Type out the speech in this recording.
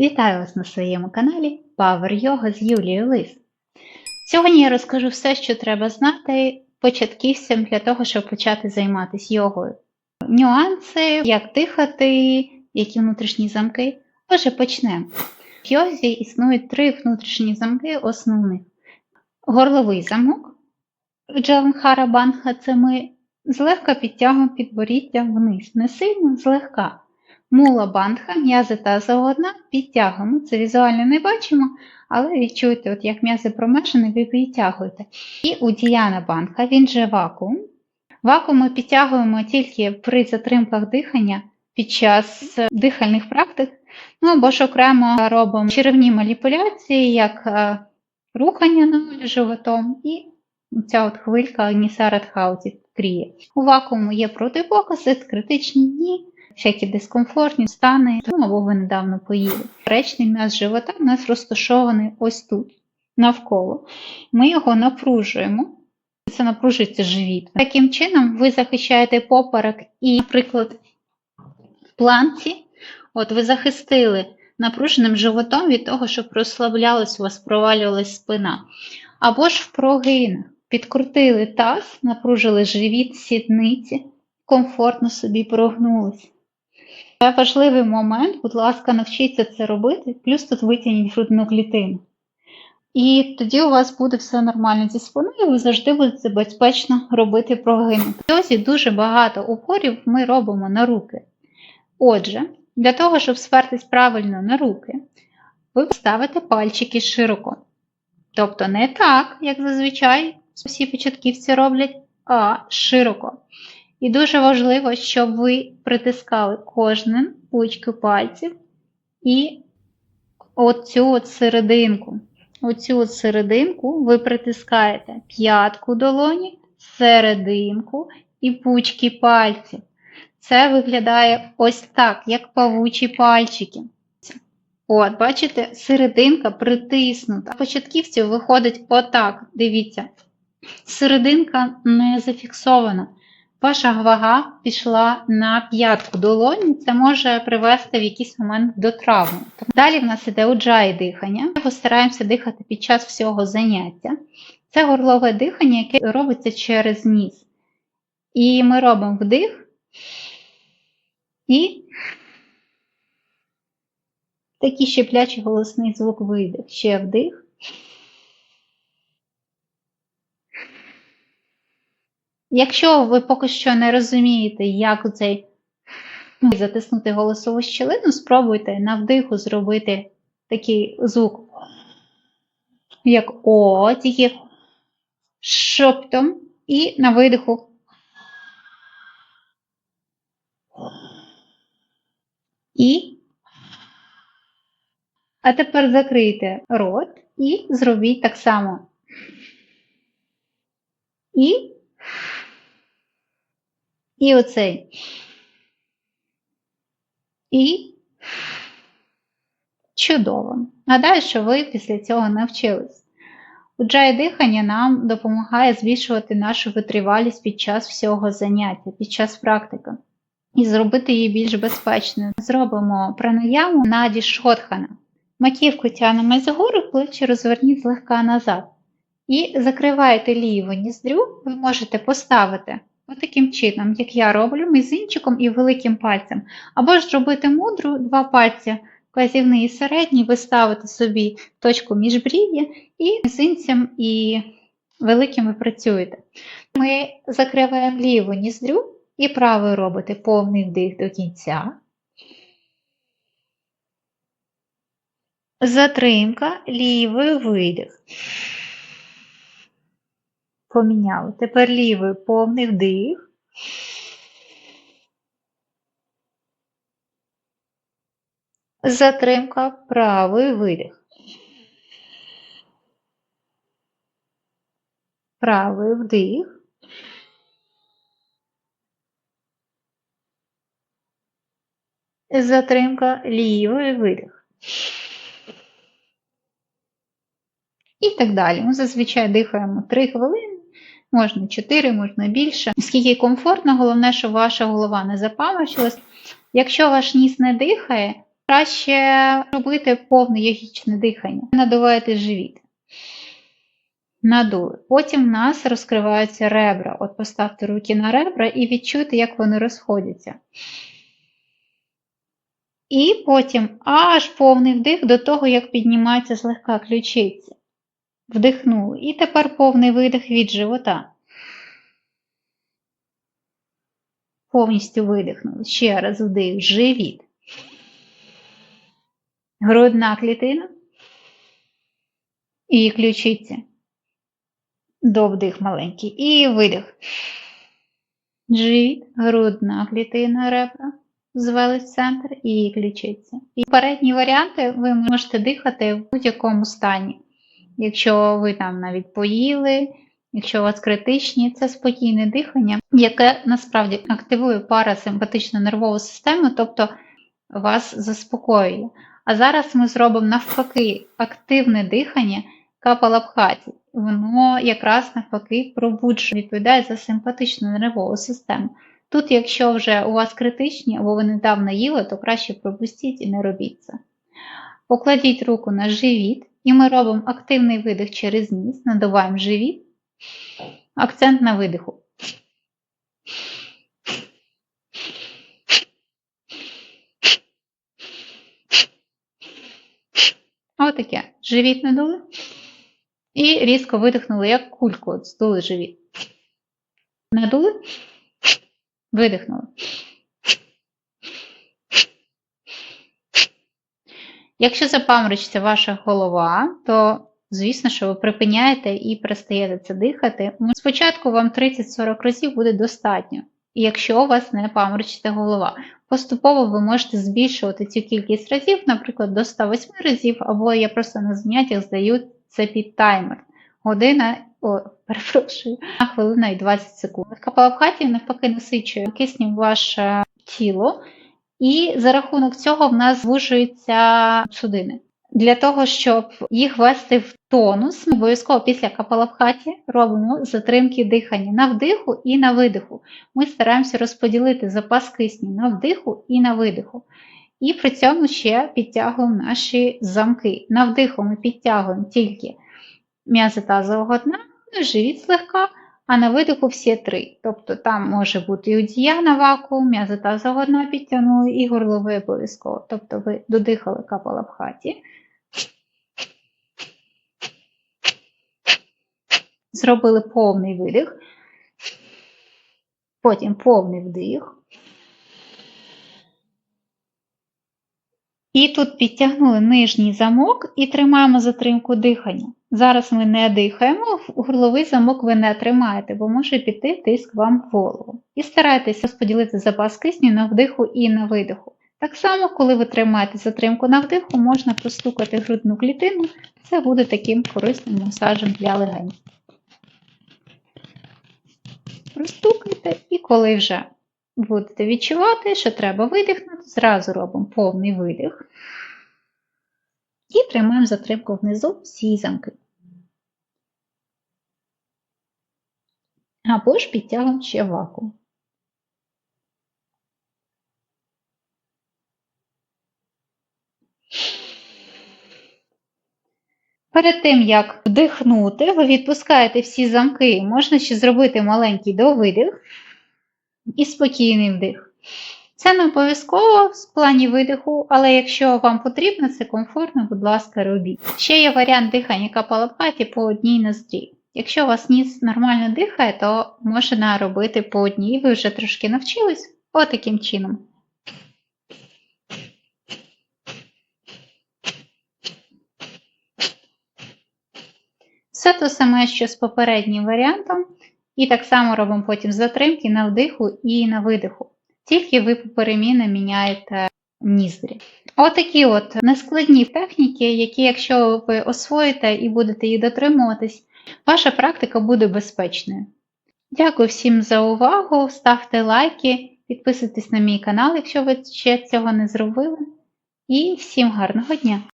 Вітаю вас на своєму каналі Power Yoga з Юлією Лис. Сьогодні я розкажу все, що треба знати початківцям для того, щоб почати займатися йогою. Нюанси, як дихати, які внутрішні замки. Отже, почнемо. В йозі існують три внутрішні замки основних. Горловий замок. Джаланхара Банха це ми злегка підтягуємо підборіддя вниз. Не сильно, злегка. Мула бандха, м'язи тазового дна підтягуємо. Це візуально не бачимо, але відчуйте, от як м'язи промежені, ви підтягуєте. І удіяна бандха, він же вакуум. Вакуум ми підтягуємо тільки при затримках дихання під час дихальних практик, ну або ж окремо робимо черевні маніпуляції, як е, рухання на животом і ця от хвилька Нісарат Хауті кріє. У вакууму є протипокази, критичні дні всякі дискомфортні стани, ну, або ви недавно поїли. Речний м'яз живота у нас розташований ось тут, навколо. Ми його напружуємо. Це напружується живіт. Таким чином, ви захищаєте поперек і, наприклад, в планці, от ви захистили напруженим животом від того, щоб розслаблялась у вас, провалювалась спина. Або ж в прогинах. Підкрутили таз, напружили живіт, сідниці, комфортно собі прогнулись. Важливий момент, будь ласка, навчіться це робити, плюс тут витягніть грудну клітину. І тоді у вас буде все нормально зі спиною, ви завжди будете безпечно робити прогини. В йозі дуже багато упорів ми робимо на руки. Отже, для того, щоб спертись правильно на руки, ви ставите пальчики широко. Тобто не так, як зазвичай всі початківці роблять, а широко. І дуже важливо, щоб ви притискали кожним пучки пальців і оцю от серединку. Оцю от серединку ви притискаєте п'ятку долоні, серединку і пучки пальців. Це виглядає ось так, як павучі пальчики. От, бачите, серединка притиснута. Початківців виходить отак. Дивіться, серединка не зафіксована. Ваша вага пішла на п'ятку долоні, це може привести в якийсь момент до травми. Далі в нас іде уджай дихання. Ми стараємося дихати під час всього заняття. Це горлове дихання, яке робиться через ніс. І ми робимо вдих і такий щеплячий голосний звук видих. Ще вдих. Якщо ви поки що не розумієте, як цей затиснути голосову щілину, спробуйте на вдиху зробити такий звук, як О, тільки шоптом, і на видиху. І. А тепер закрийте рот і зробіть так само. І. І оцей. І чудово. Гадаю, що ви після цього навчились. Уджай дихання нам допомагає збільшувати нашу витривалість під час всього заняття, під час практики. І зробити її більш безпечною. Зробимо пранаяму на дішотхана. Маківку тягнемо згору, плечі розверніть злегка назад. І закриваєте ліву ніздрю, ви можете поставити Отаким чином, як я роблю, мізинчиком і великим пальцем. Або ж зробити мудру, два пальці, вказівний і середній, ви ставите собі точку міжбрів'я і мізинцем і великим ви працюєте. Ми закриваємо ліву ніздрю і правою робите повний вдих до кінця. Затримка, лівий видих. Поміняли. Тепер лівий повний вдих. Затримка, правий видих. Правий вдих. Затримка, лівий видих. І так далі. Ми зазвичай дихаємо 3 хвилини, можна 4, можна більше. Скільки комфортно, головне, щоб ваша голова не запаморочилась. Якщо ваш ніс не дихає, краще робити повне йогічне дихання. Надуваєте живіт. Надули. Потім в нас розкриваються ребра. От поставте руки на ребра і відчуйте, як вони розходяться. І потім аж повний вдих до того, як піднімається злегка ключиця. Вдихнули. І тепер повний видих від живота. Повністю видихнули. Ще раз вдих, живіт. Грудна клітина. І ключиця. До вдих маленький. І видих. Живіт, грудна клітина ребра. Звели центр і ключиця. І передні варіанти ви можете дихати в будь-якому стані. Якщо ви там навіть поїли, якщо у вас критичні, це спокійне дихання, яке насправді активує парасимпатичну нервову систему, тобто вас заспокоює. А зараз ми зробимо навпаки активне дихання капалабхаті. Воно якраз навпаки пробуджує, відповідає за симпатичну нервову систему. Тут, якщо вже у вас критичні або ви недавно їли, то краще пропустіть і не робіть це. Покладіть руку на живіт, і ми робимо активний видих через ніс, надуваємо живіт, акцент на видиху. Отаке. Живіт надули. І різко видихнули, як кульку, от здули живіт. Надули, видихнули. Якщо запаморочиться ваша голова, то, звісно, що ви припиняєте і перестаєте це дихати. Спочатку вам 30-40 разів буде достатньо, якщо у вас не паморочиться голова. Поступово ви можете збільшувати цю кількість разів, наприклад, до 108 разів, або я просто на заняттях здаю це під таймер. Година, о, перепрошую, на хвилина і 20 секунд. Капалабхаті навпаки насичує киснем ваше тіло, і за рахунок цього в нас звужуються судини. Для того, щоб їх ввести в тонус, ми обов'язково після капалабхаті робимо затримки дихання на вдиху і на видиху. Ми стараємося розподілити запас кисню на вдиху і на видиху. І при цьому ще підтягуємо наші замки. На вдиху ми підтягуємо тільки м'язи тазового дна, ну, живіт злегка, а на видиху всі три. Тобто там може бути і удія на вакуум, м'язи тазового дна підтягнули, і горловий обов'язково. Тобто ви додихали капалабхаті. Зробили повний видих, потім повний вдих. І тут підтягнули нижній замок і тримаємо затримку дихання. Зараз ми не дихаємо, горловий замок ви не тримаєте, бо може піти тиск вам в голову. І старайтеся розподілити запас кисню на вдиху і на видиху. Так само, коли ви тримаєте затримку на вдиху, можна простукати грудну клітину, це буде таким корисним масажем для легень. Простукайте, і коли вже будете відчувати, що треба видихнути, зразу робимо повний видих. І тримаємо затримку внизу всі замки. Або ж підтягуємо ще вакуум. Перед тим, як вдихнути, ви відпускаєте всі замки, можна ще зробити маленький довидих і спокійний вдих. Це не обов'язково в плані видиху, але якщо вам потрібно, це комфортно, будь ласка, робіть. Ще є варіант дихання капалабхаті по одній ноздрі. Якщо у вас ніс нормально дихає, то можна робити по одній, ви вже трошки навчились отаким чином. Все те саме, що з попереднім варіантом. І так само робимо потім затримки на вдиху і на видиху. Тільки ви поперемінно міняєте ніздрі. Отакі от нескладні техніки, які, якщо ви освоїте і будете їх дотримуватись, ваша практика буде безпечною. Дякую всім за увагу, ставте лайки, підписуйтесь на мій канал, якщо ви ще цього не зробили. І всім гарного дня!